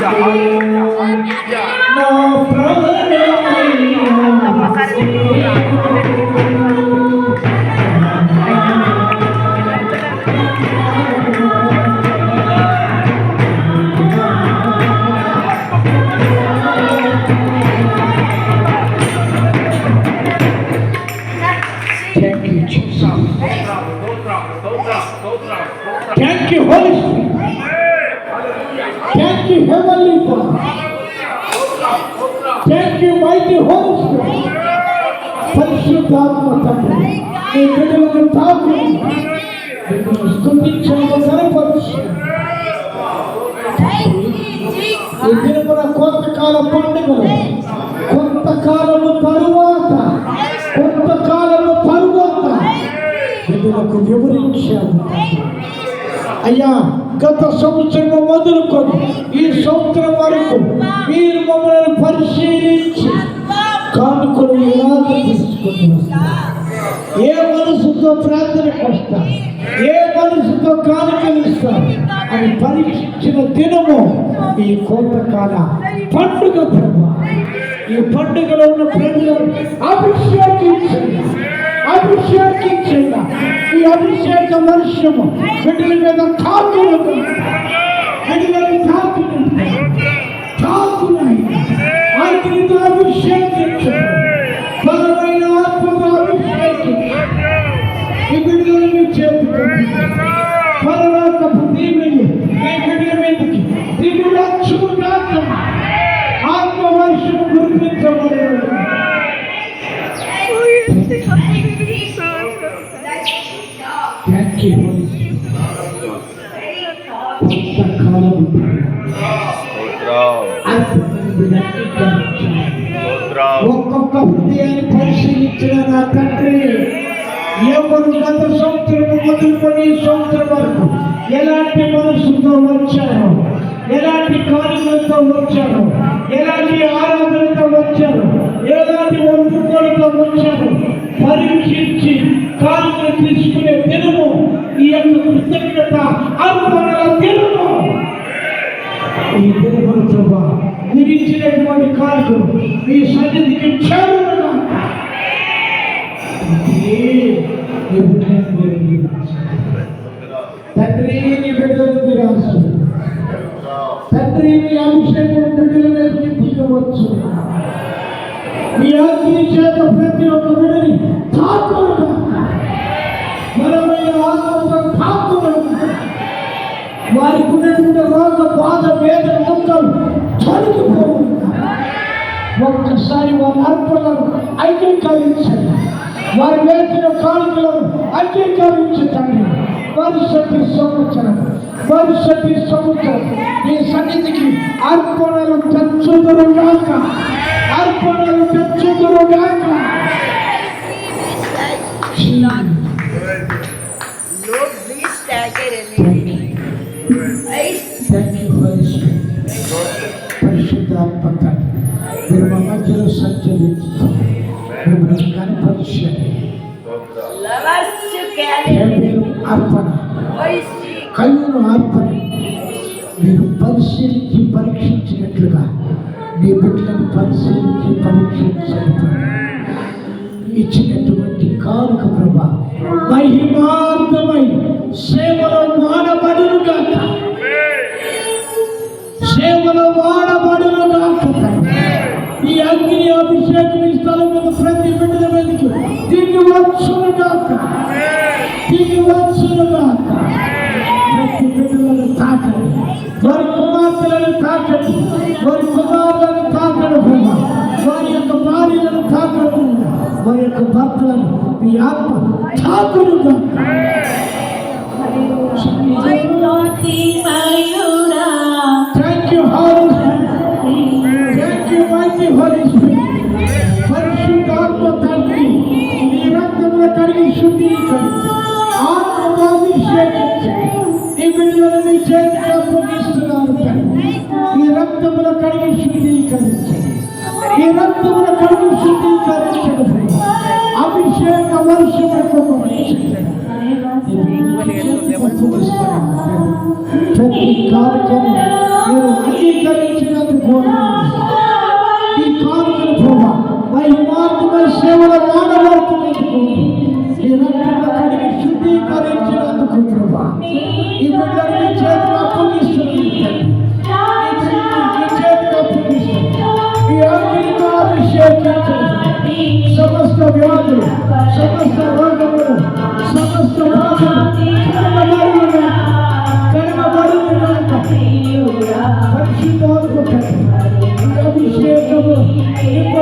Yeah. Thank you, mighty Holy Spirit. పరిశుద్ధాత్మ తండ్రి నీ బిడ్డలను తాకు బిడ్డలను స్థుతించండి కనపరుచు ఈ దినమున కొంతకాల పండుగలు కొంతకాలము తరువాత కొంతకాలము తరువాత బిడ్డలకు వివరించాము అయ్యా గత సంవత్సరం మొదలుకొని ఈ సంవత్సరం వరకు మీరు మమ్మల్ని పరిశీలించి కానుకొని ఏ మనసుతో ప్రార్థనకు ఏ మనసుతో కానుకలిస్తా అని పరీక్షించిన దినము ఈ కోతకాల పండుగ ధర్మ ఈ పండుగలో ఉన్న ప్రజలు అభిషేకించండి. అభిషేకించండి. అభిషేక వర్షము బిడ్డల మీద తాకులు బిడ్డలను తాకులు తాకులు అగ్నితో అభిషేకించండి బలమైన ఆత్మతో అభిషేకించండి ఈ బిడ్డలను చేతులు పరలోకపు దీవెని ఈ బిడ్డల మీదకి దిగులు లక్ష్యము కాకుండా ఆత్మవర్షము ఒక్కొక్క హృదయాన్ని పరిశీలించిన నా తండ్రి ఎవరు గత సంవత్సరం మొదలుకొని ఈ సంవత్సరం వరకు ఎలాంటి మనసుతో వచ్చారో ఎలాంటి కార్యములతో వచ్చారో ఎలాంటి ఆరాధనతో వచ్చారో ఎలాంటి ఒప్పుకోలతో వచ్చారో పరీక్షించి కాలువలు తీసుకునే దినము. ఈ యొక్క కృతజ్ఞత అర్పణల దినము. ఈ దినములు ప్రభా మీరు ఇచ్చినటువంటి కాలు మీ సన్నిధికి చేరుకున్నా తండ్రి నీ బిడ్డలకు నిరాశ మీ అగ్ని చేత ప్రతి ఒక్క బిడ్డని తాకులుగా బలమైన ఆత్మతో తాకులుగా వారికి ఉన్నటువంటి రోగ బాధ వేదన అందరూ తొలగిపోవు ఒక్కసారి వారి అర్పణలను అంగీకరించండి. వారి వేసిన కానుకలను అంగీకరించండి వారి శక్తి సంవత్సరం భవిష్యత్ సంవత్సరం ఈ సన్నిధికి అర్పణలు తెచ్చుదురుగాక అర్పణలు తెచ్చుదురుగాక పరిశుద్ధాత్మక మీరు మా మధ్యలో సంచరించుతాం మిమ్మల్ని కనపరిచే అర్పణ కళ్ళను అర్పణ మీరు పరిశీలించి పరీక్షించినట్లుగా మీ బిడ్డలను పరిశీలించి పరీక్షించినట్లుగా ఇచ్చినటువంటి కానుక ప్రభా మహిమార్థమై సేవలో వాడబడును గాక. సేవలో వాడబడును గాక. ఈ అగ్ని అభిషేకం ఈ స్థలం మీద ప్రతి బిడ్డల మీదకి దిగి వచ్చును గాక. దిగి వచ్చును వారి కుమారులను తాకండి ప్రభా వారి యొక్క భార్యలను తాకండి వారి యొక్క భర్తలను మీ ఆత్మ తాకునుగా థ్యాంక్ యూ హారీ థ్యాంక్ యూ మైటీ హోలీ పరిశుద్ధాత్మ తండ్రి మీ రక్తంలో కడిగి శుద్ధీకరించి ఆత్మభిషేకించండి ఈ బిడ్డలను మీ చేతికి అప్పగిస్తున్నాను తండ్రి সমস্ত বিভাগ সমস্ত বর্গ সমস্ত ಪರಿಶುದ್ಧಾತ್ಮಕ ಅಭಿಷೇಕವು ನಿಮ್ಮ